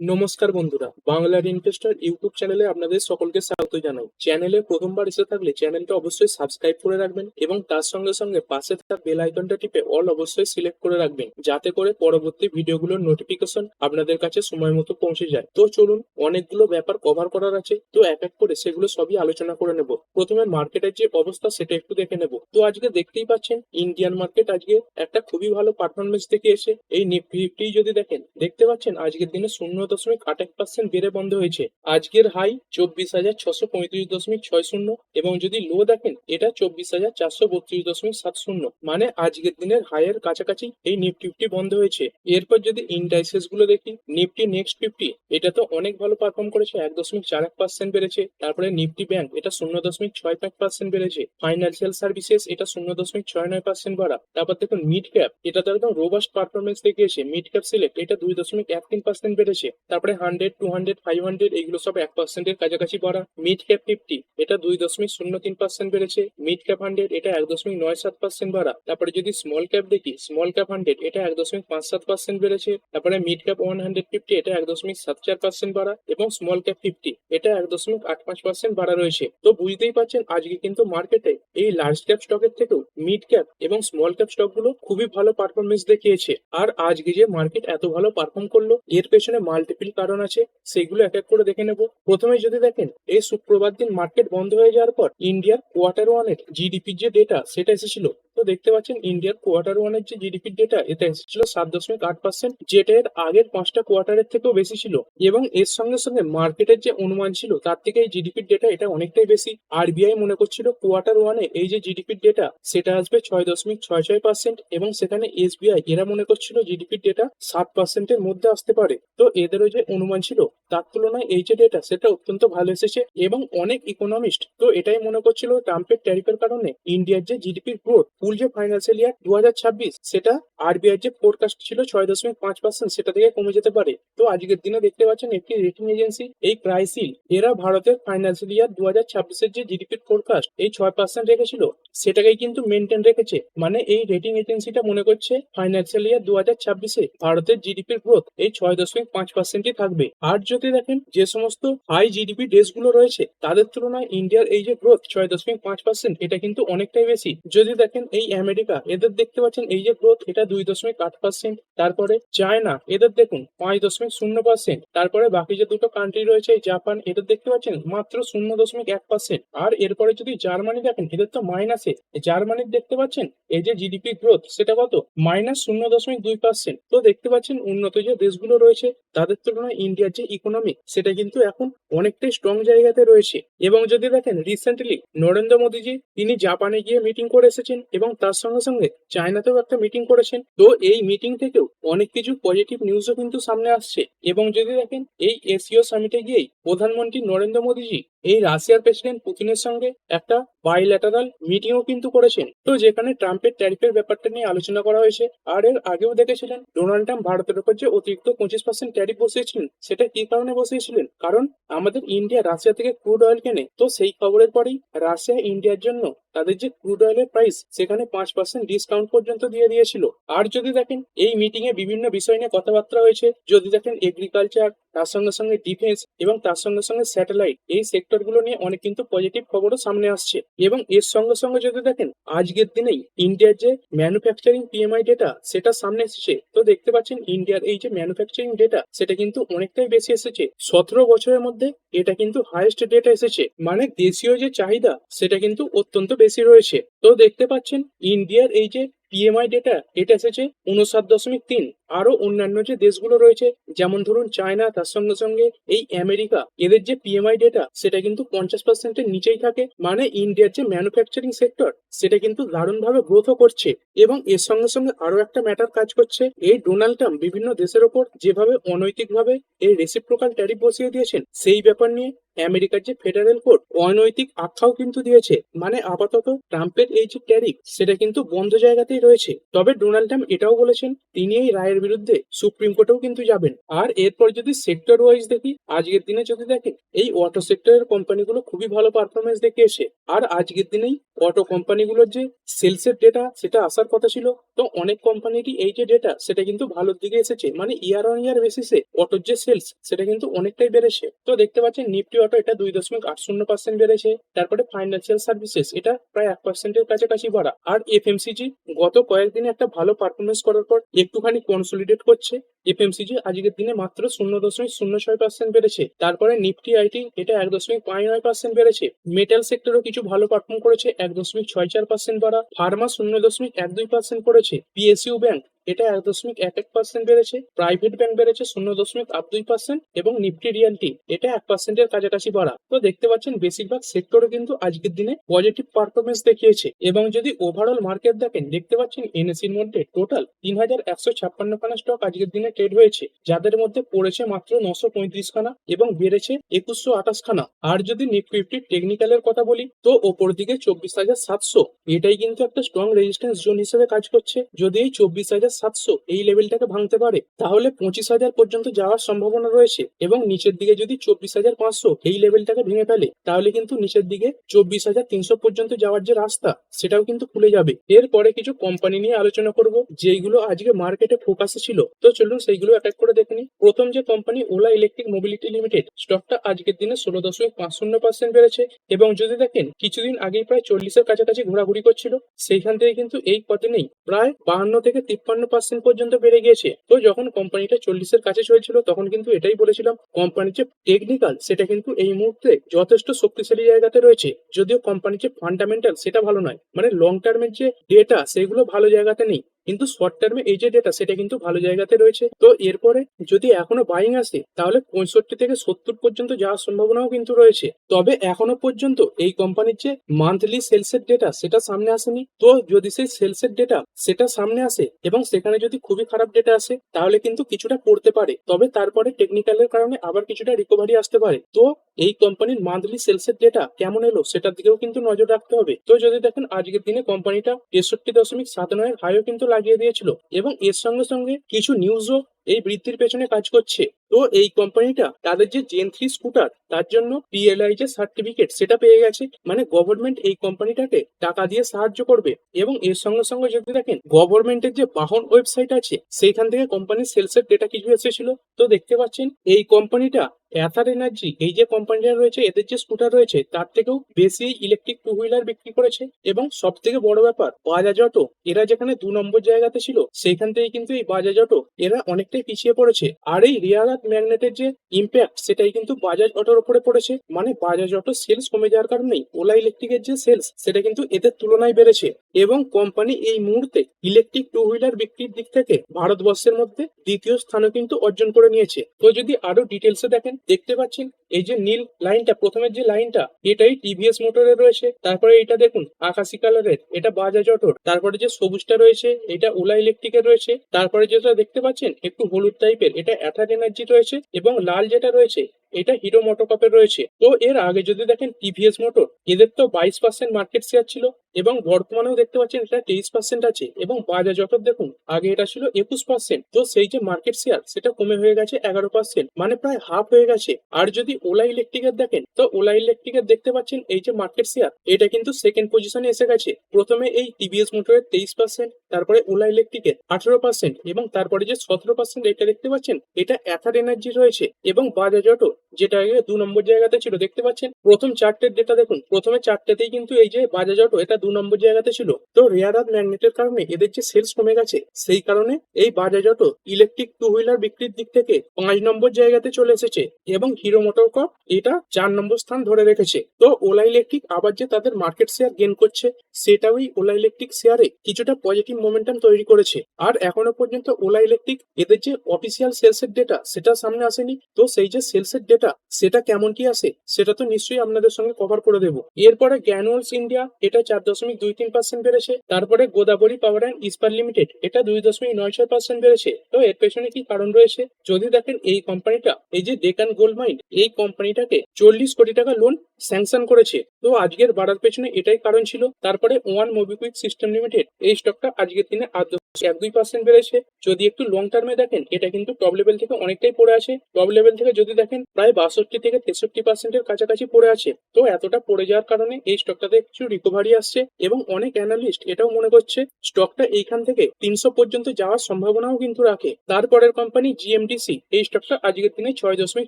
নমস্কার বন্ধুরা বাংলার ইনভেস্টর ইউটিউব চ্যানেলে আপনাদের সকলকে স্বাগত জানাই। চ্যানেলে প্রথমবার এসে থাকলে চ্যানেলটা অবশ্যই সাবস্ক্রাইব করে রাখবেন এবং তার সঙ্গে সঙ্গে পাশে থাকা বেল আইকনটা টিপে অল অবশ্যই সিলেক্ট করে রাখবেন, যাতে করে পরবর্তী ভিডিওগুলোর নোটিফিকেশন আপনাদের কাছে সময় মতো পৌঁছে যায়। তো চলুন, অনেকগুলো ব্যাপার কভার করার আছে, তো এক এক করে সেগুলো সবই আলোচনা করে নেব। প্রথমে মার্কেটের যে অবস্থা সেটা একটু দেখে নেব। তো আজকে দেখতেই পাচ্ছেন ইন্ডিয়ান মার্কেট আজকে একটা খুবই ভালো পারফরমেন্স দেখে এসে, এই নিফটি যদি দেখেন, দেখতে পাচ্ছেন আজকের দিনে শূন্য দশমিক আট এক পার্সেন্ট বেড়ে বন্ধ হয়েছে। আজকের হাই চব্বিশ হাজার ছশো পঁয়ত্রিশ দশমিক ছয় শূন্য এবং যদি লো দেখেন, এটা চব্বিশ হাজার চারশো বত্রিশ দশমিক সাত শূন্য। মানে আজকের দিনের হাইয়ের কাছাকাছি এই নিফটি ফিফটি বন্ধ হয়েছে। এরপর যদি ইন্ডাইসেসগুলো দেখি, নিফটি নেক্সট ফিফটি এটা তো অনেক ভালো পারফর্ম করেছে, এক দশমিক চার এক পার্সেন্ট বেড়েছে। তারপরে নিফটি ব্যাংক এটা শূন্য দশমিক ছয় পাঁচ পার্সেন্ট বেড়েছে। ফাইন্যান্সিয়াল সার্ভিসেস এটা শূন্য দশমিক ছয় নয় পার্সেন্ট বাড়া। তারপর দেখুন মিড ক্যাপ এটা তো একদম রোবাস্ট পারফরমেন্স দেখিয়েছে। মিড ক্যাপ সিলেক্ট এটা দুই দশমিক এক তিন পার্সেন্ট বেড়েছে। তারপরে hundred two hundred five hundred এগুলো সব এক পার্সেন্টের কাছাকাছি বাড়া মিড ক্যাপ ফিফটি এটা দুই দশমিক শূন্য তিন পার্সেন্ট বেড়েছে। মিড ক্যাপ হান্ড্রেড এটা এক দশমিক নয় সাত পার্সেন্ট বাড়া। তারপরে যদি স্মল ক্যাপ দেখি স্মল ক্যাপ হান্ড্রেড এটা এক দশমিক পাঁচ সাত পার্সেন্ট বেড়েছে। তারপরে mid cap one hundred fifty এটা এক দশমিক সাত চার পার্সেন্ট বাড়া। এবং স্মল ক্যাপ ফিফটি এটা এক দশমিক আট পাঁচ পার্সেন্ট বাড়া রয়েছে। তো বুঝতেই পারছেন, আজকে কিন্তু মার্কেটে এই লার্জ ক্যাপ স্টকের থেকেও মিড ক্যাপ এবং স্মল ক্যাপ স্টকগুলো খুবই ভালো পারফরমেন্স দেখিয়েছে। আর আজকে যে মার্কেট এত ভালো পারফর্ম করল, এর পেছনে মাল্টিপল কারণ আছে, সেগুলো এক এক করে দেখে নেব। প্রথমে যদি দেখেন, এই শুক্রবার দিন মার্কেট বন্ধ হয়ে যাওয়ার পর ইন্ডিয়ার কোয়ার্টার ওয়ানের জিডিপির যে ডেটা সেটা এসেছিল তো দেখতে পাচ্ছেন ইন্ডিয়ার কোয়ার্টার ওয়ানের যে জিডিপি ডেটা এটা এসেছিল সাত দশমিক আট পার্সেন্ট যেটা এর আগের পাঁচটা কোয়ার্টারের থেকেও বেশি ছিল। এবং এর সঙ্গে সঙ্গে মার্কেটের যে অনুমান ছিল, তার থেকে এই জিডিপির ডেটা এটা অনেকটাই বেশি। আরবিআই মনে করছিল কোয়ার্টার ওয়ানে এই যে জিডিপির ডেটা সেটা আসবে ছয় দশমিক ছয় ছয় পার্সেন্ট এবং সেখানে এসবিআই এরা মনে করছিল জিডিপির ডেটা সাত পার্সেন্টের মধ্যে আসতে পারে। তো এদেরও যে অনুমান ছিল, তার তুলনায় এই যে ডেটা সেটা অত্যন্ত ভালো এসেছে এবং অনেক ইকোনমিস্ট তো এটাই মনে করছিল ট্রাম্পের ট্যারিফের কারণে ইন্ডিয়ার যে জিডিপির গ্রোথ ফুল যে ফাইন্যান্সিয়াল ইয়ার দু হাজার ছাব্বিশ, সেটা আরবিআই যে ফোরকাস্ট ছিল ছয় দশমিক পাঁচ পার্সেন্ট সেটা থেকে কমে যেতে পারে। তো আজকের দিনে দেখতে পাচ্ছেন একটি রেটিং এজেন্সি এই ক্রাইসিল এরা ভারতের ফাইন্যান্সিয়াল ইয়ার দু হাজার ছাব্বিশের যে জিডিপির ফোরকাস্ট এই ছয় পার্সেন্ট রেখেছিল। সেটাকেই কিন্তু মেনটেন রেখেছে। মানে এই রেটিং এজেন্সিটা মনে করছে ফাইন্যান্সিয়াল ইয়ার দু হাজার ছাব্বিশে ভারতের জিডিপির গ্রোথ এই ছয় দশমিক পাঁচ পার্সেন্টই থাকবে। আর যদি দেখেন যে সমস্ত হাই জিডিপি দেশগুলো রয়েছে, তাদের তুলনায় ইন্ডিয়ার এই যে গ্রোথ ছয় দশমিক পাঁচ পার্সেন্ট এটা কিন্তু অনেকটাই বেশি। যদি দেখেন এই আমেরিকা এদের দেখতে পাচ্ছেন এই যে গ্রোথ এটা দুই দশমিক আট পার্সেন্ট তারপরে চায়না এদের দেখুন পাঁচ দশমিক শূন্য পার্সেন্ট তারপরে বাকি যে দুটো কান্ট্রি রয়েছে জাপান এদের দেখতে পাচ্ছেন মাত্র শূন্য দশমিক এক পার্সেন্ট আর এরপরে যদি জার্মানি দেখেন, এদের তো মাইনাসে জার্মানির দেখতে পাচ্ছেন এই যে জিডিপি গ্রোথ সেটা কত? মাইনাস শূন্য দশমিক দুই পার্সেন্ট তো দেখতে পাচ্ছেন উন্নত যে দেশগুলো রয়েছে, তাদের তুলনায় ইন্ডিয়ার যে ইকোনমি সেটা কিন্তু এখন অনেকটাই স্ট্রং জায়গাতে রয়েছে, এবং যদি দেখেন রিসেন্টলি নরেন্দ্র মোদীজি, তিনি জাপানে গিয়ে মিটিং করে এসেছেন, এবং তার সঙ্গে সঙ্গে চায়নাতেও একটা মিটিং করেছেন। তো এই মিটিং থেকেও অনেক কিছু পজিটিভ নিউজও কিন্তু সামনে আসছে। এবং যদি দেখেন, এই এসিও সামিটে গিয়েই প্রধানমন্ত্রী নরেন্দ্র মোদীজি এই রাশিয়ার প্রেসিডেন্ট পুতিনের সঙ্গে একটা বাইল্যাটারাল মিটিংও কিন্তু করেছেন। তো যেখানে ট্রাম্পের ট্যারিফের ব্যাপারটা নিয়ে আলোচনা করা হয়েছে, আর এর আগেও দেখেছিলেন ডোনাল্ড ট্রাম্প ভারতের উপর যে অতিরিক্ত পঁচিশ পার্সেন্ট ট্যারিফ বসিয়েছিলেন, সেটা কি কারণে বসিয়েছিলেন? কারণ আমাদের ইন্ডিয়া রাশিয়া থেকে ক্রুড অয়েল কেনে, তো সেই খবরের পরেই রাশিয়া ইন্ডিয়ার জন্য তাদের যে ক্রুড অয়েলের প্রাইস সেখানে পাঁচ পার্সেন্ট ডিসকাউন্ট পর্যন্ত দিয়ে দিয়েছিল। আর যদি দেখেন, এই মিটিং এ বিভিন্ন বিষয় নিয়ে কথাবার্তা হয়েছে। যদি দেখেন এগ্রিকালচার তার সঙ্গে সঙ্গে ডিফেন্স এবং তার সঙ্গে সঙ্গে স্যাটেলাইট এই সেক্টরগুলো নিয়ে অনেক কিন্তু পজিটিভ খবরও সামনে আসছে। এবং এর সঙ্গে সঙ্গে যদি দেখেন, আজকের দিনেই ইন্ডিয়ার যে ম্যানুফ্যাকচারিং পিএমআই ডেটা সেটা সামনে এসেছে। তো দেখতে পাচ্ছেন ইন্ডিয়ার এই যে ম্যানুফ্যাকচারিং ডেটা সেটা কিন্তু অনেকটাই বেশি এসেছে। সতেরো বছরের মধ্যে এটা কিন্তু হাইয়েস্ট ডেটা এসেছে। মানে দেশীয় যে চাহিদা সেটা কিন্তু অত্যন্ত বেশি রয়েছে। তো দেখতে পাচ্ছেন, ইন্ডিয়ার এই যে পিএমআই ডেটা এটা এসেছে উনষাট দশমিক তিন। আরও অন্যান্য যে দেশগুলো রয়েছে, যেমন ধরুন চায়না, তার সঙ্গে সঙ্গে এই আমেরিকা, এদের যে পিএমআই ডেটা সেটা কিন্তু পঞ্চাশ পার্সেন্টের নিচেই থাকে। মানে ইন্ডিয়ার যে ম্যানুফ্যাকচারিং সেক্টর সেটা কিন্তু দারুণভাবে গ্রোথও করছে। এবং এর সঙ্গে সঙ্গে আরও একটা ম্যাটার কাজ করছে, এই ডোনাল্ড ট্রাম্প বিভিন্ন দেশের ওপর যেভাবে অনৈতিকভাবে এই রেসিপ্রোকাল ট্যারিফ বসিয়ে দিয়েছেন, সেই ব্যাপার নিয়ে আমেরিকার যে ফেডারেল কোর্ট অনৈতিক আখ্যাও কিন্তু দিয়েছে। মানে আপাতত ট্রাম্পের এই যে ট্যারিফ সেটা কিন্তু বন্ধ জায়গাতেই রয়েছে। তবে ডোনাল্ড ট্রাম্প এটাও বলেছেন, তিনি এই রায়ের বিরুদ্ধে সুপ্রিম কোর্টেও কিন্তু যাবেন। আর এরপর যদি সেক্টর ওয়াইজ দেখি, আজকের দিনে যদি দেখেন এই অটো সেক্টরের কোম্পানিগুলো খুবই ভালো পারফরমেন্স দেখিয়েছে আর আজকের দিনেই অটো কোম্পানিগুলোর যে সেলসের ডেটা সেটা আসার কথা ছিল। তো অনেক কোম্পানিরই এই যে ডেটা সেটা কিন্তু ভালোর দিকে এসেছে। মানে ইয়ার অন ইয়ার বেসিসে অটোর যে সেলস সেটা কিন্তু অনেকটাই বেড়েছে। তো দেখতে পাচ্ছেন নিফটি অটো এটা দুই দশমিক আট শূন্য পার্সেন্ট বেড়েছে। তারপরে ফাইন্যান্সিয়াল সার্ভিসেস এটা প্রায় এক পার্সেন্টের কাছাকাছি বাড়া। আর এফএমসিজি গত কয়েকদিনে একটা ভালো পারফরমেন্স করার পর, একটুখানি কনসলিডেট করছে এফএমসিজি আজকের দিনে মাত্র শূন্য দশমিক শূন্য ছয় পার্সেন্ট বেড়েছে। তারপরে নিফটি আইটি এটা এক দশমিক পাঁচ নয় পার্সেন্ট বেড়েছে। মেটাল সেক্টরও কিছু ভালো পারফর্ম করেছে, এক দশমিক ছয় চার পার্সেন্ট বাড়া। ফার্মা শূন্য দশমিক এক দুই পার্সেন্ট করেছে। পিএসইউ ব্যাংক এটা এক দশমিক এক এক পার্সেন্ট বেড়েছে প্রাইভেট ব্যাংক বেড়েছে শূন্য দশমিক আট দুই পার্সেন্ট এবং নিফটি রিয়ালটি এটা এক পার্সেন্টের কাছাকাছি বাড়া। তো দেখতে পাচ্ছেন বেশিরভাগ সেক্টরে কিন্তু আজকের দিনে পজিটিভ পারফরমেন্স দেখিয়েছে এবং যদি ওভারঅল মার্কেট দেখেন, দেখতে পাচ্ছেন এনএসির মধ্যে টোটাল তিন হাজার একশো ছাপ্পান্ন খানা স্টক আজকের দিনে ট্রেড হয়েছে, যাদের মধ্যে পড়েছে মাত্র নশো পঁয়ত্রিশ খানা এবং বেড়েছে একুশশো আঠাশ খানা। আর যদি নিফটি ফিফটি টেকনিক্যালের কথা বলি, তো ওপর দিকে চব্বিশ হাজার সাতশো, এটাই কিন্তু একটা স্ট্রং রেজিস্ট্যান্স জোন হিসেবে কাজ করছে। যদি এই চব্বিশ হাজার সাতশো এই লেভেলটাকে ভাঙতে পারে, তাহলে পঁচিশ হাজার পর্যন্ত যাওয়ার সম্ভাবনা রয়েছে এবং নিচের দিকে যদি চব্বিশ হাজার পাঁচশো এই লেভেলটাকে ভেঙে ফেলে, তাহলে কিন্তু নিচের দিকে চব্বিশ হাজার তিনশো পর্যন্ত যাওয়ার যে রাস্তা, সেটাও কিন্তু খুলে যাবে। এরপরে কিছু কোম্পানি নিয়ে আলোচনা করব, যেইগুলো আজকে মার্কেটে ফোকাসে ছিল। তো চলুন সেইগুলো এক এক করে দেখে প্রথম যে company Ola Electric Mobility Limited স্টকটা আজকের দিনে ষোলো দশমিক পাঁচ শূন্য পার্সেন্ট বেড়েছে এবং যদি দেখেন, কিছুদিন আগেই প্রায় চল্লিশের কাছাকাছি ঘোরাঘুরি করছিল, সেইখান থেকে কিন্তু এই পথে নেই, প্রায় বাহান্ন থেকে তিপ্পান্ন পার্সেন্ট পর্যন্ত বেড়ে গিয়েছে। তো যখন কোম্পানিটা চল্লিশের কাছে চলছিল তখন কিন্তু এটাই বলেছিলাম কোম্পানির যে টেকনিক্যাল সেটা কিন্তু এই মুহূর্তে যথেষ্ট শক্তিশালী জায়গাতে রয়েছে। যদিও কোম্পানির যে ফান্ডামেন্টাল সেটা ভালো নয়। মানে লং টার্মের যে ডেটা সেগুলো ভালো জায়গাতে নেই। কিন্তু শর্ট টার্মে এই যে ডেটা সেটা কিন্তু ভালো জায়গাতে রয়েছে। তো এরপরে যদি এখনও বাইং আসে, তাহলে পঁয়ষট্টি থেকে সত্তর পর্যন্ত যাওয়ার সম্ভাবনাও কিন্তু রয়েছে। তবে এখনও পর্যন্ত এই কোম্পানির যে মান্থলি সেলসের ডেটা সেটা সামনে আসেনি। তো যদি সেই সেলসের ডেটা সেটা সামনে আসে এবং সেখানে যদি খুবই খারাপ ডেটা আসে, তাহলে কিন্তু কিছুটা পড়তে পারে। তবে তারপরে টেকনিক্যালের কারণে আবার কিছুটা রিকভারি আসতে পারে। তো এই কোম্পানির মান্থলি সেলসের ডেটা কেমন এলো, সেটার দিকেও কিন্তু নজর রাখতে হবে। তো যদি দেখেন, আজকের দিনে কোম্পানিটা তেষট্টি দশমিক সাত নয়ের হাইও কিন্তু লাগিয়ে দিয়েছিল। এবং এর সঙ্গে সঙ্গে কিছু নিউজও এই বৃদ্ধির পেছনে কাজ করছে। তো এই কোম্পানিটা তাদের যে জেন থ্রি স্কুটার তার জন্য পিএলআই যে সার্টিফিকেট সেটা পেয়ে গেছে। মানে গভর্নমেন্ট এই কোম্পানিটাকে টাকা দিয়ে সাহায্য করবে। এবং এর সঙ্গে সঙ্গে যদি দেখেন গভর্নমেন্টের যে বাহন ওয়েবসাইট আছে, সেইখান থেকে কোম্পানির সেলসের ডেটা কিছু এসেছিল। তো দেখতে পাচ্ছেন, এই কোম্পানিটা অ্যাথার এনার্জি এই যে কোম্পানিটা রয়েছে, এদের যে স্কুটার রয়েছে, তার থেকেও বেশি ইলেকট্রিক টু হুইলার বিক্রি করেছে। এবং সব থেকে বড় ব্যাপার বাজাজ অটো এরা যেখানে দু নম্বর জায়গাতে ছিল, সেইখান থেকে কিন্তু এই বাজাজ অটো এরা অনেকটাই পিছিয়ে পড়েছে। আর এই রিয়ার আর্থ ম্যাগনেটের যে ইম্প্যাক্ট সেটাই কিন্তু বাজাজ অটোর উপরে পড়েছে। মানে বাজাজ অটো সেলস কমে যাওয়ার কারণেই ওলা ইলেকট্রিকের যে সেলস সেটা কিন্তু এদের তুলনায় বেড়েছে। এবং কোম্পানি এই মুহূর্তে ইলেকট্রিক টু হুইলার বিক্রির দিক থেকে ভারতবর্ষের মধ্যে দ্বিতীয় স্থানও কিন্তু অর্জন করে নিয়েছে। তো যদি আরও ডিটেলসে দেখেন, দেখতে পাচ্ছেন এই যে নীল লাইনটা, প্রথমের যে লাইনটা, এটাই টিভিএস মোটরের রয়েছে। তারপরে এটা দেখুন, আকাশি কালারের এটা বাজাজ অটোর তারপরে যে সবুজটা রয়েছে, এটা ওলা ইলেকট্রিকের রয়েছে। তারপরে যেটা দেখতে পাচ্ছেন, একটু হলুদ টাইপের এটা অ্যাথার এনার্জি রয়েছে এবং লাল যেটা রয়েছে এটা হিরো মোটোকপের রয়েছে। তো এর আগে যদি দেখেন টিভিএস মোটর, এদের তো বাইশ পার্সেন্ট মার্কেট শেয়ার ছিল এবং বর্তমানেও দেখতে পাচ্ছেন এটা তেইশ পার্সেন্ট আছে এবং বাজাজ অটোর দেখুন, আগে এটা ছিল একুশ পার্সেন্ট তো সেই যে মার্কেট শেয়ার সেটা কমে হয়ে গেছে এগারো পার্সেন্ট মানে প্রায় হাফ হয়ে গেছে। আর যদি ওলা ইলেকট্রিকের দেখেন, তো ওলা ইলেকট্রিকের দেখতে পাচ্ছেন এই যে মার্কেট শেয়ার এটা কিন্তু সেকেন্ড পজিশনে এসে গেছে। প্রথমে এই টিভিএস মোটরের তেইশ পার্সেন্ট তারপরে ওলা ইলেকট্রিকের আঠারো পার্সেন্ট এবং তারপরে যে সতেরো পার্সেন্ট এটা দেখতে পাচ্ছেন, এটা অ্যাথার এনার্জি রয়েছে এবং বাজাজ অটো যেটা দু নম্বর জায়গাতে ছিল, দেখতে পাচ্ছেন? প্রথম চারটের ডেটা দেখুন, প্রথমে চারটেতেই কিন্তু এই যে বাজাজ অটো এটা দু নম্বর জায়গাতে ছিল। তো রেয়ার আর্থ ম্যাগনেটের কারণে এদের যে সেলস কমে গেছে, সেই কারণে এই Bajaj auto electric two wheeler বিক্রির দিক থেকে পাঁচ নম্বর জায়গাতে চলে এসেছে এবং হিরো মোটর কপ এটা চার নম্বর স্থান ধরে রেখেছে। তো ওলা ইলেকট্রিক আবার যে তাদের মার্কেট শেয়ার গেন করছে সেটাও এই ওলা ইলেকট্রিক শেয়ারে কিছুটা পজিটিভ মোমেন্টাম তৈরি করেছে। আর এখনও পর্যন্ত ওলা ইলেকট্রিক এদের যে অফিসিয়াল সেলসের ডেটা সেটা সামনে আসেনি। তো সেই যে সেলসের ডেটা রেজাল্টটা সেটা কেমন কি আসে সেটা তো নিশ্চয়ই আপনাদের সঙ্গে কভার করে দেবো। এরপরে গ্যানুয়ালস ইন্ডিয়া এটা চার দশমিক দুই তিন পার্সেন্ট বেড়েছে। তারপরে Godavari power and Ispat limited এটা দুই দশমিক নয় ছয় পার্সেন্ট বেড়েছে। তো এর পেছনে কি কারণ রয়েছে? যদি দেখেন এই কোম্পানিটা এই যে ডেকান গোল্ড মাইন এই কোম্পানিটাকে চল্লিশ কোটি টাকা লোন স্যাংশন করেছে। তো আজকের বাড়ার পেছনে এটাই কারণ ছিল। তারপরে ওয়ান মোবিকুইক সিস্টেম লিমিটেড এই স্টকটা আজকের দিনে আট এক দুই পার্সেন্ট বেড়েছে। যদি একটু লং টার্মে দেখেন, এটা কিন্তু টপ লেভেল থেকে অনেকটাই পড়ে আছে। টপ লেভেল থেকে যদি দেখেন, প্রায় বাষট্টি থেকে তেষট্টি পার্সেন্টের কাছাকাছি পড়ে আছে। তো এতটা পড়ে যাওয়ার কারণে এই স্টকটাতে কিছু রিকভারি আসছে এবং অনেক অ্যানালিস্ট এটাও মনে করছে স্টকটা এইখান থেকে তিনশো পর্যন্ত যাওয়ার সম্ভাবনাও কিন্তু রাখে। তারপরের কোম্পানি জিএমডিসি এই স্টকটা আজকের দিনে ছয় দশমিক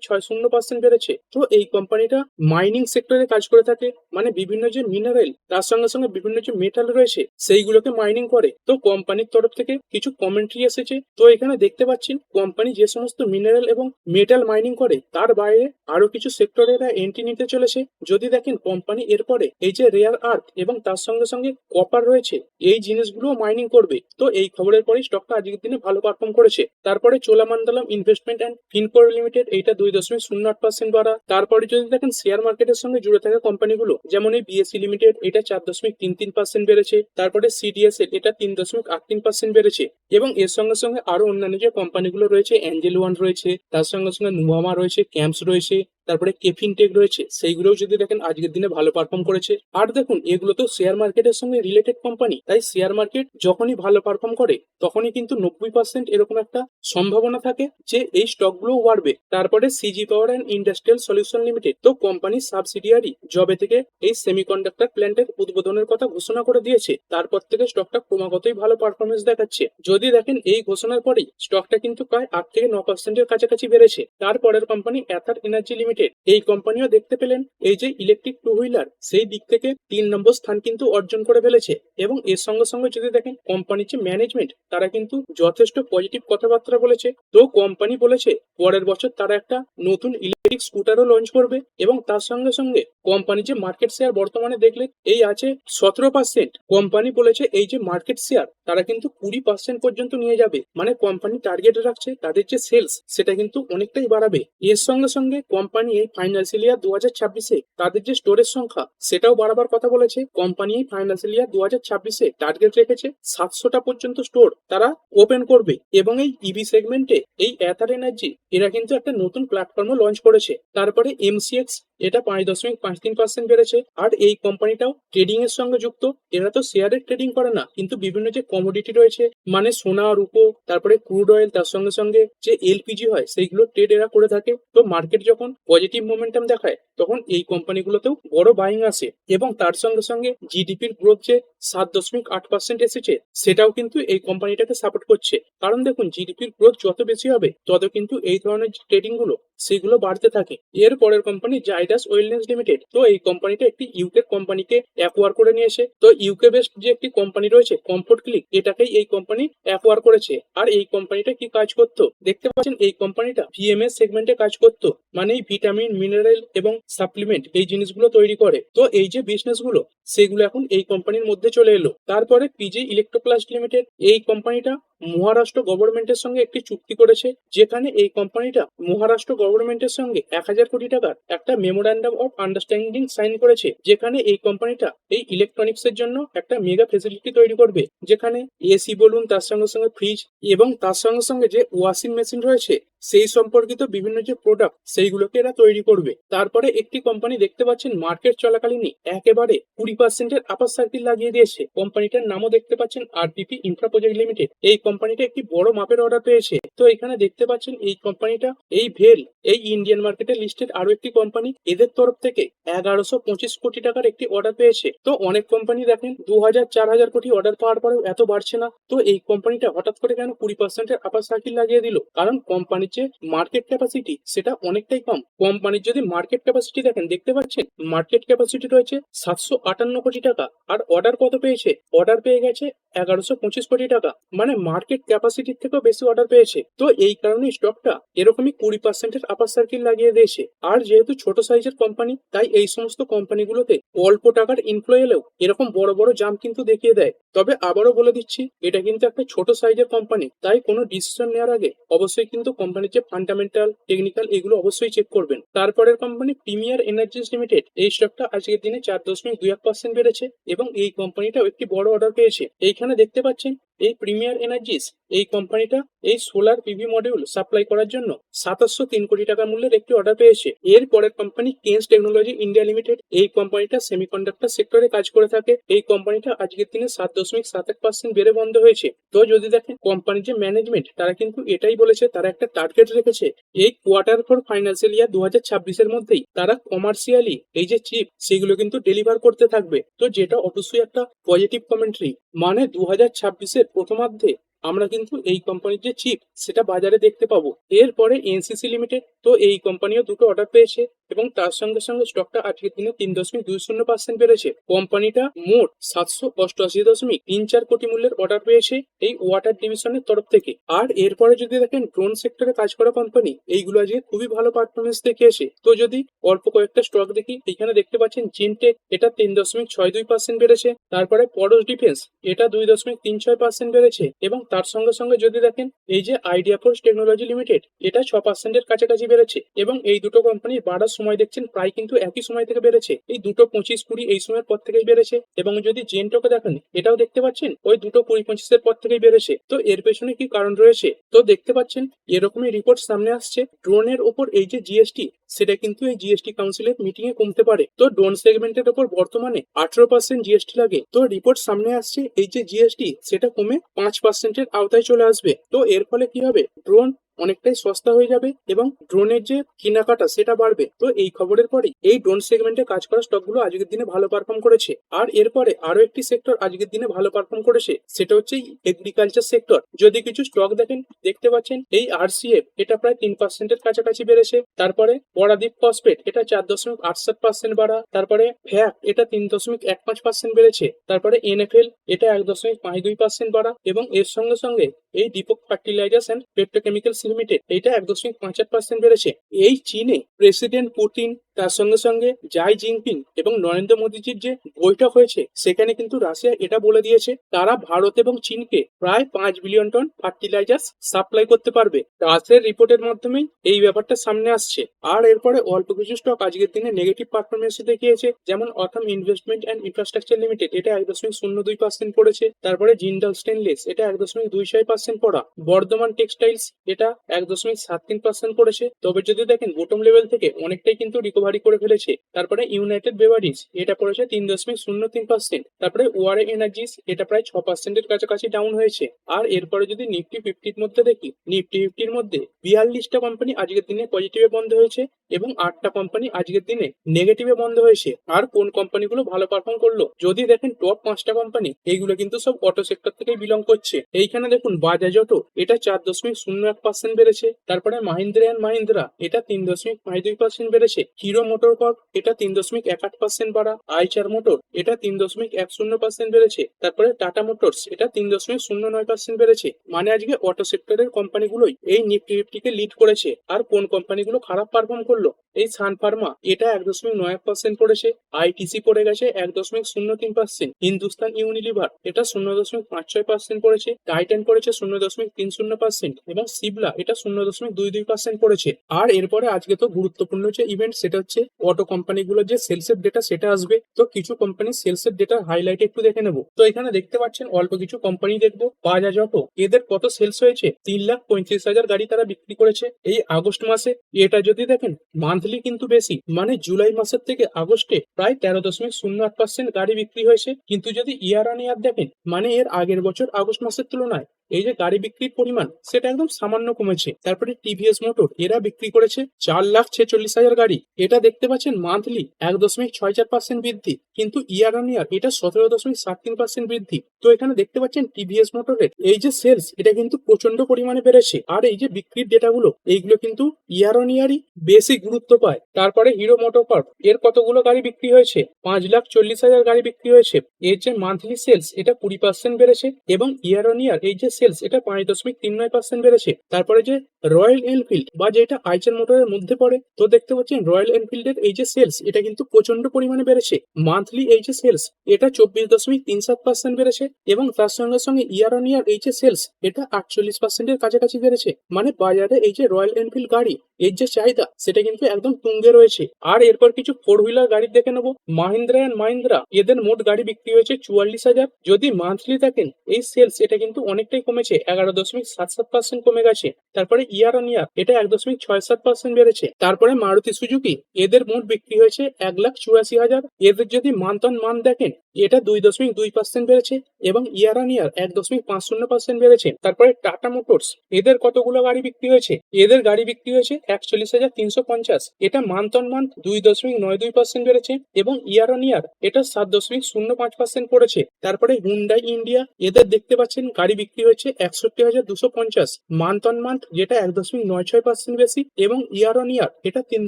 ছয় শূন্য পার্সেন্ট বেড়েছে। তো এই কোম্পানিটা মাইনিং সেক্টরে কাজ করে থাকে মানে বিভিন্ন যে মিনারেল তার সঙ্গে সঙ্গে বিভিন্ন যে মেটাল রয়েছে, সেইগুলোকে মাইনিং করে। তো কোম্পানির তরফ থেকে কিছু কমেন্ট্রি এসেছে। তো এখানে দেখতে পাচ্ছেন কোম্পানি যে সমস্ত মিনারেল এবং মেটাল মাইনিং করে, তার বাইরে আরও কিছু সেক্টরে এরা এন্ট্রি নিতে চলেছে। যদি দেখেন কোম্পানি এরপরে এই যে রেয়ার আর্থ এবং তার সঙ্গে সঙ্গে কপার রয়েছে, এই জিনিসগুলো মাইনিং করবে। তো এই খবরের পরে স্টকটা আজকের দিনে ভালো পারফর্ম করেছে। তারপরে Cholamandalam investment and Fincorp limited এইটা দুই দশমিক শূন্য আট পার্সেন্ট বাড়া। তারপরে যদি দেখেন শেয়ার মার্কেটের সঙ্গে জুড়ে থাকা কোম্পানিগুলো যেমন এই বিএসসি লিমিটেড এটা চার দশমিক তিন তিন পার্সেন্ট বেড়েছে। তারপরে সিডিএসএল এটা তিন দশমিক আট তিন পার্সেন্ট বেড়েছে। এবং এর সঙ্গে সঙ্গে আরও অন্যান্য যে কোম্পানিগুলো রয়েছে অ্যাঞ্জেল ওয়ান রয়েছে, তার সঙ্গে সঙ্গে নুভামা রয়েছে ক্যাম্পস রয়েছে তারপরে কেফিন টেক রয়েছে, সেইগুলোও যদি দেখেন আজকের দিনে ভালো পারফর্ম করেছে। আর দেখুন, এগুলো তো শেয়ার মার্কেটের সঙ্গে রিলেটেড কোম্পানি তাই শেয়ার মার্কেট যখনই ভালো পারফর্ম করে, তখনই কিন্তু নব্বই পার্সেন্ট এরকম একটা সম্ভাবনা থাকে যে এই স্টকগুলোও বাড়বে। তারপরে CG power and industrial solution limited তো কোম্পানির সাবসিডিয়ারি জবে থেকে এই সেমিকন্ডাক্টর প্ল্যান্টের উদ্বোধনের কথা ঘোষণা করে দিয়েছে। তারপর থেকে স্টকটা ক্রমাগতই ভালো পারফরমেন্স দেখাচ্ছে। যদি দেখেন, এই ঘোষণার পরেই স্টকটা কিন্তু প্রায় আট থেকে ন পার্সেন্টের কাছাকাছি বেড়েছে। তারপরের কোম্পানি অ্যাথার এনার্জি লিমিটেড এই কোম্পানিও দেখতে পেলেন এই যে ইলেকট্রিক টু হুইলার সেই দিক থেকে তিন নম্বর স্থান কিন্তু অর্জন করে ফেলেছে। এবং এর সঙ্গে সঙ্গে যদি দেখেন কোম্পানির যে ম্যানেজমেন্ট তারা কিন্তু যথেষ্ট পজিটিভ কথাবার্তা বলেছে। তো কোম্পানি বলেছে, পরের বছর তারা একটা নতুন ইলেকট্রিক স্কুটারও লঞ্চ করবে এবং তার সঙ্গে সঙ্গে কোম্পানি যে মার্কেট শেয়ার বর্তমানে দেখলে, এই আছে সতেরো পার্সেন্ট কোম্পানি বলেছে এই যে মার্কেট শেয়ার তারা কিন্তু কুড়ি পার্সেন্ট পর্যন্ত নিয়ে যাবে। মানে কোম্পানি টার্গেট রাখছে তাদের যে সেলস সেটা কিন্তু অনেকটাই বাড়াবে। এর সঙ্গে সঙ্গে কোম্পানি এই ফাইন্যান্সিয়াল ইয়ার দু হাজার ছাব্বিশে তাদের যে স্টোরেজ সংখ্যা, সেটাও বাড়াবার কথা বলেছে। কোম্পানি এই ফাইন্যান্সিয়াল ইয়ার দু হাজার ছাব্বিশে টার্গেট রেখেছে সাতশোটা পর্যন্ত স্টোর তারা ওপেন করবে। এবং এই ইভি সেগমেন্টে এই অ্যাথার এনার্জি এরা কিন্তু একটা নতুন প্ল্যাটফর্মও লঞ্চ করেছে। তারপরে এমসিএক্স এটা পাঁচ দশমিক পাঁচ তিন পার্সেন্ট বেড়েছে। আর এই কোম্পানিটাও ট্রেডিং এর সঙ্গে যুক্ত। এরা তো শেয়ারের ট্রেডিং করে না, কিন্তু বিভিন্ন যে কমোডিটি রয়েছে মানে সোনা, রূপো, তারপরে ক্রুড অয়েল তার সঙ্গে সঙ্গে যে এলপিজি হয়, সেইগুলো ট্রেড এরা করে থাকে। তো মার্কেট যখন পজিটিভ মোমেন্টাম দেখায়, তখন এই কোম্পানিগুলোতেও বড় বাইং আসে। এবং তার সঙ্গে সঙ্গে জিডিপির গ্রোথ যে সাত দশমিক আট পার্সেন্ট এসেছে, সেটাও কিন্তু এই কোম্পানিটাকে সাপোর্ট করছে। কারণ দেখুন জিডিপির গ্রোথ যত বেশি হবে, তত কিন্তু এই ধরনের ট্রেডিংগুলো, সেগুলো বাড়তে থাকে। এর পরের কোম্পানি জাইডাস ওয়েলনেস লিমিটেড তো এই কোম্পানিটা একটি ইউকে কোম্পানিকে অ্যাকোয়ার করে নিয়েছে। তো ইউকে বেসড যে একটি কোম্পানি রয়েছে কমফোর্ট ক্লিক এটাকেই এই কোম্পানি অ্যাকোয়ার করেছে। আর এই কোম্পানিটা কি কাজ করতো? দেখতে পাচ্ছেন, এই কোম্পানিটা ভিএমএস সেগমেন্টে কাজ করতো। মানে ভিটামিন মিনারেল এবং সাপ্লিমেন্ট এই জিনিসগুলো তৈরি করে। তো এই যে বিজনেসগুলো, সেগুলো এখন এই কোম্পানির মধ্যে চলে এলো। তারপরে পিজি ইলেকট্রোপ্লাস্ট লিমিটেড এই কোম্পানিটা মহারাষ্ট্র গভর্নমেন্টের সঙ্গে একটি চুক্তি করেছে, যেখানে এই কোম্পানিটা মহারাষ্ট্র গভর্নমেন্টের সঙ্গে এক হাজার কোটি টাকার একটা মেমোরান্ডাম অফ আন্ডারস্ট্যান্ডিং সাইন করেছে, যেখানে এই কোম্পানিটা এই ইলেকট্রনিক্স এর জন্য একটা মেগা ফেসিলিটি তৈরি করবে, যেখানে এসি বলুন, তার সঙ্গে সঙ্গে ফ্রিজ এবং তার সঙ্গে সঙ্গে যে ওয়াশিং মেশিন রয়েছে, সেই সম্পর্কিত বিভিন্ন যে প্রোডাক্ট, সেইগুলোকে এরা তৈরি করবে। তারপরে একটি কোম্পানি দেখতে পাচ্ছেন, মার্কেট চলাকালীনই একেবারে কুড়ি পার্সেন্টের আপার সার্কিল লাগিয়ে দিয়েছে। কোম্পানিটার নামও দেখতে পাচ্ছেন আরপিপি ইনফ্রা প্রজেক্ট লিমিটেড। এই কোম্পানিটা একটি বড় মাপের অর্ডার পেয়েছে। তো এখানে দেখতে পাচ্ছেন, এই কোম্পানিটা, এই ভেল, এই ইন্ডিয়ান মার্কেটে লিস্টেড আরও একটি কোম্পানি এদের তরফ থেকে এগারোশো পঁচিশ কোটি টাকার একটি অর্ডার পেয়েছে। তো অনেক কোম্পানি দেখেন দু হাজার চার হাজার কোটি অর্ডার পাওয়ার পরেও এত বাড়ছে না। তো এই কোম্পানিটা হঠাৎ করে কেন কুড়ি পার্সেন্টের আপার সার্কিল লাগিয়ে দিল? কারণ কোম্পানির যে মার্কেট ক্যাপাসিটি সেটা অনেকটাই কম। কোম্পানির যদি মার্কেট ক্যাপাসিটি দেখেন, দেখতে পাচ্ছেন মার্কেট ক্যাপাসিটি রয়েছে সাতশো আটান্ন কোটি টাকা। আর অর্ডার কত পেয়েছে? অর্ডার পেয়ে গেছে এগারোশো পঁচিশ কোটি টাকা। মানে মার্কেট ক্যাপাসিটির থেকেও বেশি অর্ডার পেয়েছে। তো এই কারণে স্টকটা এরকমই কুড়ি পার্সেন্টের আপার সার্কিট লাগিয়ে দিয়েছে। আর যেহেতু ছোট সাইজের কোম্পানি তাই এই সমস্ত কোম্পানিগুলোতে অল্প টাকার ইনফ্লো এলেও এরকম বড় বড় জাম কিন্তু দেখিয়ে দেয়। তবে আবারও বলে দিচ্ছি, এটা কিন্তু একটা ছোট সাইজের কোম্পানি তাই কোনো ডিসিশন নেওয়ার আগে অবশ্যই কিন্তু কোম্পানির যে ফান্ডামেন্টাল টেকনিক্যাল এগুলো অবশ্যই চেক করবেন। তারপরের কোম্পানি প্রিমিয়ার এনার্জিস লিমিটেড এই স্টকটা আজকের দিনে চার দশমিক দুই এক পার্সেন্ট বেড়েছে এবং এই কোম্পানিটাও একটি বড় অর্ডার পেয়েছে। এইখানে দেখতে পাচ্ছেন এই প্রিমিয়ার এনার্জিস এই কোম্পানিটা এই সোলার পিভি মডিউল সাপ্লাই করার জন্য সাতাশশো তিন কোটি টাকা মূল্যের একটি অর্ডার পেয়েছে। এর পরের company Kaynes technology India limited এই কোম্পানিটা সেমিকন্ডাক্টর সেক্টরে কাজ করে থাকে। এই কোম্পানিটা আজকের দিনে সাত দশমিক সাত এক পার্সেন্ট বেড়ে বন্ধ হয়েছে। তো যদি দেখেন কোম্পানির যে ম্যানেজমেন্ট তারা কিন্তু এটাই বলেছে, তারা একটা টার্গেট রেখেছে। এই কোয়ার্টার ফোর ফাইন্যান্সিয়াল ইয়ার দু হাজার ছাব্বিশের মধ্যেই তারা কমার্শিয়ালি এই যে চিপ সেগুলো কিন্তু ডেলিভার করতে থাকবে। তো যেটা অবশ্যই একটা পজিটিভ কমেন্ট্রি মানে দু হাজার ছাব্বিশের প্রথমার্ধে আমরা কিন্তু এই কোম্পানির যে চিপ সেটা বাজারে দেখতে পাবো। এরপরে এনসিসি লিমিটেড তো এই কোম্পানিও দুটো অর্ডার পেয়েছে। এবং তার সঙ্গে সঙ্গে স্টকটা আজকের দিনে তিন দশমিক দুই শূন্য পার্সেন্ট বেড়েছে। কোম্পানিটা মোট সাতশো অষ্টআশি দশমিক তিন চার কোটি মূল্যের অর্ডার পেয়েছে এই ওয়াটার ডিভিশনের তরফ থেকে। আর এরপরে যদি দেখেন ড্রোন সেক্টরে কাজ করা কোম্পানি এইগুলো আজকে খুবই ভালো পারফরমেন্স দেখিয়েছে। তো যদি অল্প কয়েকটা স্টক দেখি, এখানে দেখতে পাচ্ছেন জিনটেক এটা তিন দশমিক ছয় দুই পার্সেন্ট বেড়েছে। তারপরে পরশ ডিফেন্স এটা দুই দশমিক তিন ছয় পার্সেন্ট বেড়েছে। এবং তার সঙ্গে সঙ্গে যদি দেখেন, এই যে আইডিয়া ফোর্স টেকনোলজি লিমিটেড এটা ছ পার্সেন্টের কাছাকাছি বেড়েছে। এবং এই দুটো কোম্পানির বাড়ার সময় দেখছেন, প্রায় কিন্তু একই সময় থেকে বেড়েছে। এই দুটো পঁচিশ কুড়ি এই সময়ের পর থেকেই বেড়েছে। এবং যদি জেনটোকে দেখেন, এটাও দেখতে পাচ্ছেন, ওই দুটো কুড়ি পঁচিশের পর থেকেই বেড়েছে। তো এর পেছনে কি কারণ রয়েছে? তো দেখতে পাচ্ছেন, এরকমই রিপোর্ট সামনে আসছে। ড্রোনের ওপর এই যে জিএসটি সেটা কিন্তু এই জিএসটি কাউন্সিলের মিটিং এ কমতে পারে। তো ড্রোন সেগমেন্টের ওপর বর্তমানে আঠারো পার্সেন্ট জিএসটি লাগে। তো রিপোর্ট সামনে আসছে, এই যে জিএসটি সেটা কমে পাঁচ পার্সেন্টের আওতায় চলে আসবে। তো এর ফলে কি হবে? ড্রোন অনেকটাই সস্তা হয়ে যাবে এবং ড্রোনের যে কেনাকাটা সেটা বাড়বে। তো এই খবরের পরে এই ড্রোন সেগমেন্টে কাজ করা স্টকগুলো আজকের দিনে ভালো পারফর্ম করেছে। আর এরপরে আরও একটি সেক্টর আজকের দিনে ভালো পারফর্ম করেছে, সেটা হচ্ছে এগ্রিকালচার সেক্টর যদি কিছু স্টক দেখেন, দেখতে পাচ্ছেন, এই আরসিএফ এটা প্রায় তিন পার্সেন্টের কাছাকাছি বেড়েছে। তারপরে পরাদীপ ফসফেট এটা চার দশমিক আট সাত পার্সেন্ট বাড়া। তারপরে ফ্যাক এটা তিন দশমিক এক পাঁচ পার্সেন্ট বেড়েছে। তারপরে এনএফএল এটা এক দশমিক পাঁচ দুই পার্সেন্ট বাড়া। এবং এর সঙ্গে সঙ্গে এই Deepak fertilisers and petrochemicals limited এটা এক দশমিক পাঁচ পার্সেন্ট বেড়েছে। এই চীনে প্রেসিডেন্ট পুতিন, তার সঙ্গে সঙ্গে জাই জিনপিং এবং নরেন্দ্র মোদীজির যে বৈঠক হয়েছে, সেখানে কিন্তু রাশিয়া এটা বলে দিয়েছে, তারা ভারত এবং চীনকে প্রায় পাঁচ বিলিয়ন টন ফার্টিলাইজার সাপ্লাই করতে পারবে। রাশিয়ার রিপোর্টের মাধ্যমেই এই ব্যাপারটা সামনে আসছে। আর এরপরে অল্প কিছু স্টক আজকের দিনে নেগেটিভ পারফরমেন্স দেখিয়েছে, যেমন Authum investment and infrastructure limited এটা এক দশমিক শূন্য দুই পার্সেন্ট পড়েছে তারপরে জিন্দাল স্টেনলেস এটা এক দশমিক দুই ছয় পার্সেন্ট পড়া। বর্ধমান টেক্সটাইলস এটা এক দশমিক সাত তিন পার্সেন্ট পড়েছে তবে যদি দেখেন বোটম লেভেল থেকে অনেকটাই কিন্তু রিকভারি করে ফেলেছে। তারপরে ইউনাইটেড বেভারিজ এটা পড়েছে তিন দশমিক শূন্য তিন পার্সেন্ট তারপরে ওয়ারে এনার্জিস এটা প্রায় ছ পার্সেন্টের কাছাকাছি ডাউন হয়েছে। আর এরপরে যদি নিফটি ফিফটির মধ্যে দেখি নিফটি ফিফটির মধ্যে বিয়াল্লিশটা কোম্পানি আজকের দিনে পজিটিভে বন্ধ হয়েছে এবং আটটা কোম্পানি আজকের দিনে নেগেটিভে বন্ধ হয়েছে। আর কোন কোম্পানিগুলো ভালো পারফর্ম করল? যদি দেখেন টপ পাঁচটা কোম্পানি এইগুলো কিন্তু সব অটো সেক্টর থেকে বিলং করছে। এইখানে দেখুন বাজাজ অটো এটা চার দশমিক শূন্য এক পার্সেন্ট বেড়েছে, তারপরে মাহিন্দ্রা অ্যান্ড মাহিন্দ্রা, এটা তিন দশমিক পাঁচ দুই পার্সেন্ট বেড়েছে। হিরো মোটর কর্প, এটা তিন দশমিক এক আট পার্সেন্ট বাড়া। আইচার মোটর, এটা তিন দশমিক এক শূন্য পার্সেন্ট বেড়েছে। তারপরে টাটা মোটরস, এটা তিন দশমিক শূন্য নয় পার্সেন্ট বেড়েছে। মানে আজকে অটো সেক্টরের কোম্পানিগুলোই এই নিফটি ফিফটিকে লিড করেছে। আর কোন কোম্পানিগুলো খারাপ পারফর্ম করল? এই সান ফার্মা, এটা এক দশমিক নয় পার্সেন্ট পড়েছে। আইটিসি পড়ে গেছে এক দশমিক শূন্য তিন পার্সেন্ট হিন্দুস্তান ইউনিলিভার, এটা শূন্য দশমিক পাঁচ ছয় পার্সেন্ট পড়েছে। টাইটান পড়েছে শূন্য দশমিক তিন শূন্য পার্সেন্ট এবং সিবলা এটা শূন্য দশমিক দুই দুই পার্সেন্ট পড়েছে আর এরপরে আজকে তো গুরুত্বপূর্ণ যে ইভেন্ট সেটা হচ্ছে অটো কোম্পানিগুলোর যে সেলসের ডেটা সেটা আসবে। তো কিছু কোম্পানি সেলসের ডেটা হাইলাইট একটু দেখে নেব। তো এখানে দেখতে পাচ্ছেন অল্প কিছু কোম্পানি দেখব। বাজাজ অটো এদের কত সেলস হয়েছে? তিন লাখ পঁয়ত্রিশ হাজার গাড়ি তারা বিক্রি করেছে এই আগস্ট মাসে। এটা যদি দেখেন মান্থলি কিন্তু বেশি। মানে জুলাই মাসের থেকে আগস্টে প্রায় তেরো দশমিক শূন্য আট পার্সেন্ট গাড়ি বিক্রি হয়েছে। কিন্তু যদি ইয়ার অন ইয়ার দেখেন মানে এর আগের বছর আগস্ট মাসের তুলনায় এই যে গাড়ি বিক্রির পরিমাণ, সেটা একদম সামান্য কমেছে। তারপরে টিভিএস মোটর, এরা বিক্রি করেছে চার লাখ ছেচল্লিশ হাজার গাড়ি। এটা দেখতে পাচ্ছেন মান্থলি এক দশমিক ছয় চার পার্সেন্ট বৃদ্ধি। কিন্তু ইয়ার অন ইয়ার, এটা সতেরো দশমিক সাত তিন পার্সেন্ট বৃদ্ধি। তো এখানে দেখতে পাচ্ছেন টিভিএস মোটরের এই যে সেলস এটা কিন্তু প্রচণ্ড পরিমাণে বেড়েছে। আর এই যে বিক্রির ডেটাগুলো এইগুলো কিন্তু ইয়ার অন ইয়ারই বেশি গুরুত্ব পায়। তারপরে হিরো মোটোকর্প এর কতগুলো গাড়ি বিক্রি হয়েছে? পাঁচ লাখ চল্লিশ হাজার গাড়ি বিক্রি হয়েছে। এর যে মান্থলি সেলস এটা কুড়ি পার্সেন্ট বেড়েছে। এবং ইয়ার অন ইয়ার, এই যে সেলস এটা পাঁচ দশমিক তিন নয় পার্সেন্ট বেড়েছে। তারপরে যে রয়্যাল এনফিল্ড বা যেটা আইচেন মোটরের মধ্যে পড়ে, তো দেখতে পাচ্ছেন রয়্যাল এনফিল্ডের এই যে সেলস এটা কিন্তু প্রচণ্ড পরিমাণে বেড়েছে। মান্থলি এই যে সেলস এটা চব্বিশ দশমিক তিন সাত পার্সেন্ট বেড়েছে এবং তার সঙ্গে সঙ্গে ইয়ার অন ইয়ার এই যে সেলস এটা আটচল্লিশ পার্সেন্টের কাছাকাছি বেড়েছে। মানে বাজারে এই যে রয়্যাল এনফিল্ড গাড়ি, এর যে চাহিদা, সেটা কিন্তু একদম তুঙ্গে রয়েছে। আর এরপর কিছু ফোর হুইলার গাড়ি দেখে নেব। মাহিন্দ্রা অ্যান্ড মাহিন্দ্রা এদের মোট গাড়ি বিক্রি হয়েছে চুয়াল্লিশ হাজার। যদি মান্থলি থাকেন এই সেলস এটা কিন্তু অনেকটাই কমেছে, এগারো দশমিক সাত সাত পার্সেন্ট কমে গেছে। তারপরে ইয়ার অন ইয়ার এটা এক দশমিক ছয় সাত পার্সেন্ট বেড়েছে। তারপরে মারুতি সুজুকি, এদের মোট বিক্রি হয়েছে এক লাখ চুরাশি হাজার। এদের যদি মান্থ অন মান্থ দেখেন, এটা দুই দশমিক দুই পার্সেন্ট বেড়েছে এবং ইয়ার অন ইয়ার এক দশমিক পাঁচ শূন্য পার্সেন্ট বেড়েছে। তারপরে টাটা মোটরস, এদের কতগুলো গাড়ি বিক্রি হয়েছে? এদের গাড়ি বিক্রি হয়েছে একচল্লিশ হাজার তিনশো পঞ্চাশ। এটা মান্থ অন মান্থ দুই দশমিক নয় দুই পার্সেন্ট বেড়েছে এবং ইয়ার অন ইয়ার এটা সাত দশমিক শূন্য পাঁচ পার্সেন্ট পড়েছে। তারপরে হুন্ডাই ইন্ডিয়া, এদের দেখতে পাচ্ছেন গাড়ি বিক্রি হয়েছে একষট্টি হাজার দুশো পঞ্চাশ। মান্থ অন মান্থ যেটা এক দশমিক নয় ছয় পার্সেন্ট বেশি এবং ইয়ার অন ইয়ার এটা তিন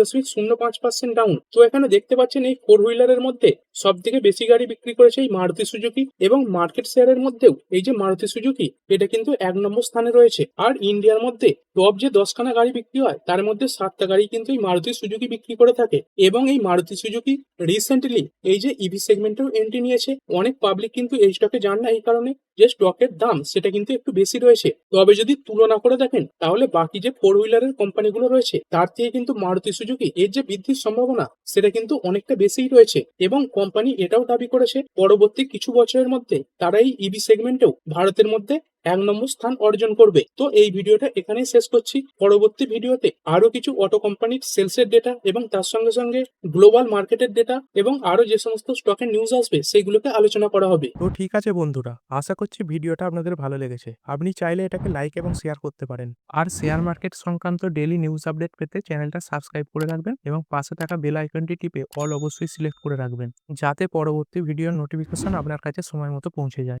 দশমিক শূন্য পাঁচ পার্সেন্ট ডাউন তো এখানে দেখতে পাচ্ছেন এই ফোর হুইলারের মধ্যে সব থেকে বেশি গাড়ি বিক্রি করেছে এই মারুতি সুজুকি এবং মার্কেট শেয়ারের মধ্যেও এই যে মারুতি সুজুকি, এটা কিন্তু এক নম্বর স্থানে রয়েছে। আর ইন্ডিয়ার মধ্যে টপ যে দশখানা গাড়ি বিক্রি হয়, তার মধ্যে সাতটা গাড়ি কিন্তু এই মারুতি সুজুকি বিক্রি করে থাকে। এবং এই মারুতি সুজুকি রিসেন্টলি এই যে ইভি সেগমেন্টেও এন্ট্রি নিয়েছে, অনেক পাবলিক কিন্তু এই স্টকে জান না, এই কারণে যে স্টকের দাম, সেটা কিন্তু একটু বেশি রয়েছে। তবে যদি তুলনা করে দেখেন, তাহলে বাকি যে ফোর হুইলারের কোম্পানিগুলো রয়েছে, তার থেকে কিন্তু মারুতি সুজুকি এর যে বৃদ্ধির সম্ভাবনা, সেটা কিন্তু অনেকটা বেশিই রয়েছে। এবং কোম্পানি এটাও দাবি করেছে। পরবর্তী কিছু বছরের মধ্যে তারা এই ইবি সেগমেন্টেও ভারতের মধ্যে এক নম্বর স্থান অর্জন করবে। তো এই ভিডিওটা এখানেই শেষ করছি। পরবর্তী ভিডিওতে আরও কিছু অটো কোম্পানির সেলসের ডেটা এবং তার সঙ্গে সঙ্গে গ্লোবাল মার্কেটের ডেটা এবং আরও যে সমস্ত স্টকের নিউজ আসবে, সেগুলোকে আলোচনা করা হবে। তো ঠিক আছে বন্ধুরা, আশা করছি ভিডিওটা আপনাদের ভালো লেগেছে। আপনি চাইলে এটাকে লাইক এবং শেয়ার করতে পারেন। আর শেয়ার মার্কেট সংক্রান্ত ডেলি নিউজ আপডেট পেতে চ্যানেলটা সাবস্ক্রাইব করে রাখবেন এবং পাশে থাকা বেল আইকনটি টিপে অল অবশ্যই সিলেক্ট করে রাখবেন, যাতে পরবর্তী ভিডিওর নোটিফিকেশন আপনার কাছে সময় মতো পৌঁছে যায়।